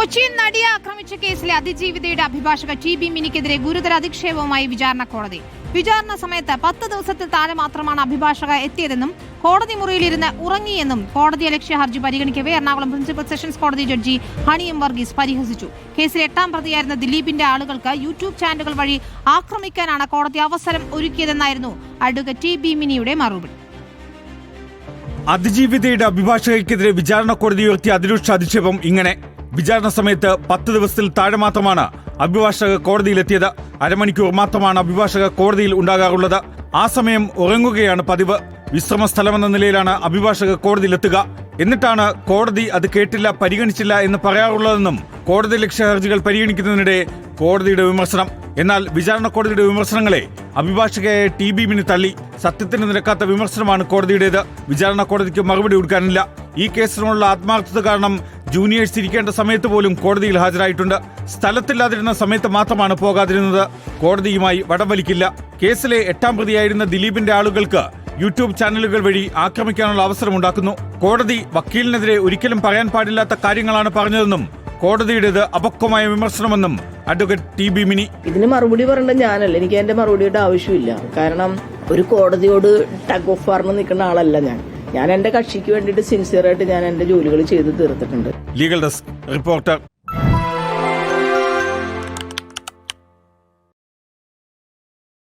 കൊച്ചിയിൽ നടിയെ ആക്രമിച്ച കേസിലെ അതിജീവിതയുടെ അഭിഭാഷക ടി ബി മിനിക്കെതിരെ ഗുരുതര അധിക്ഷേപവുമായി വിചാരണ കോടതി. വിചാരണ സമയത്ത് പത്ത് ദിവസത്തിൽ താഴെ മാത്രമാണ് അഭിഭാഷക എത്തിയതെന്നും കോടതി മുറിയിലിരുന്ന് ഉറങ്ങിയെന്നും കോടതി അലക്ഷ്യ ഹർജി പരിഗണിക്കവേ എറണാകുളം പ്രിൻസിപ്പൽ സെഷൻസ് കോടതി ജഡ്ജി ഹണി എം വർഗീസ് പരിഹസിച്ചു. കേസിൽ എട്ടാം പ്രതിയായിരുന്ന ദിലീപിന്റെ ആളുകൾക്ക് യൂട്യൂബ് ചാനലുകൾ വഴി ആക്രമിക്കാനാണ് കോടതി അവസരം ഒരുക്കിയതെന്നായിരുന്നു അഡ്വക്കേറ്റ് ടി ബി മിനിയുടെ മറുപടി. അതിജീവിതയുടെ അഭിഭാഷകയ്ക്കെതിരെ വിചാരണ കോടതി ഉയർത്തിയ അതിരൂക്ഷ അധിക്ഷേപം ഇങ്ങനെ. വിചാരണ സമയത്ത് പത്ത് ദിവസത്തിൽ താഴെ മാത്രമാണ് അഭിഭാഷക കോടതിയിലെത്തിയത്. അരമണിക്കൂർ മാത്രമാണ് അഭിഭാഷക കോടതിയിൽ ഉണ്ടാകാറുള്ളത്. ആ സമയം ഉറങ്ങുകയാണ് പതിവ്. വിശ്രമ സ്ഥലമെന്ന നിലയിലാണ് അഭിഭാഷക കോടതിയിലെത്തുക. എന്നിട്ടാണ് കോടതി അത് കേട്ടില്ല പരിഗണിച്ചില്ല എന്ന് പറയാറുള്ളതെന്നും കോടതി ലക്ഷ്യ ഹർജികൾ പരിഗണിക്കുന്നതിനിടെ കോടതിയുടെ വിമർശനം. എന്നാൽ വിചാരണ കോടതിയുടെ വിമർശനങ്ങളെ അഭിഭാഷകയായ ടി ബി മിന് തള്ളി. സത്യത്തിന് നിരക്കാത്ത വിമർശനമാണ് കോടതിയുടേത്. വിചാരണ കോടതിക്ക് മറുപടി കൊടുക്കാനില്ല. ഈ കേസിനുള്ള ആത്മാർത്ഥത കാരണം ജൂനിയേഴ്സ് ഇരിക്കേണ്ട സമയത്ത് പോലും കോടതിയിൽ ഹാജരായിട്ടുണ്ട്. സ്ഥലത്തില്ലാതിരുന്ന സമയത്ത് മാത്രമാണ് പോകാതിരുന്നത്. കോടതിയുമായി വടംവലിക്കില്ല. കേസിലെ എട്ടാം പ്രതിയായിരുന്ന ദിലീപിന്റെ ആളുകൾക്ക് യൂട്യൂബ് ചാനലുകൾ വഴി ആക്രമിക്കാനുള്ള അവസരമുണ്ടാക്കുന്നു. കോടതി വക്കീലിനെതിരെ ഒരിക്കലും പറയാൻ പാടില്ലാത്ത കാര്യങ്ങളാണ് പറഞ്ഞതെന്നും കോടതിയുടേത് അപക്വമായ വിമർശനമെന്നും അഡ്വക്കേറ്റ് ടി ബി മിനി. ഇതിന് മറുപടി പറയേണ്ട ഞാനല്ല. എനിക്ക് എന്റെ മറുപടിയുടെ ആവശ്യമില്ല. കാരണം ഒരു കോടതിയോട് ടഗ് ഓഫ് വാറിന് നിൽക്കുന്ന ആളല്ല ഞാൻ. ഞാൻ എന്റെ കക്ഷിക്ക് വേണ്ടിയിട്ട് സിൻസിയറായിട്ട് ഞാൻ എന്റെ ജോലികൾ ചെയ്ത് തീർത്തിട്ടുണ്ട്. Legal desk reporter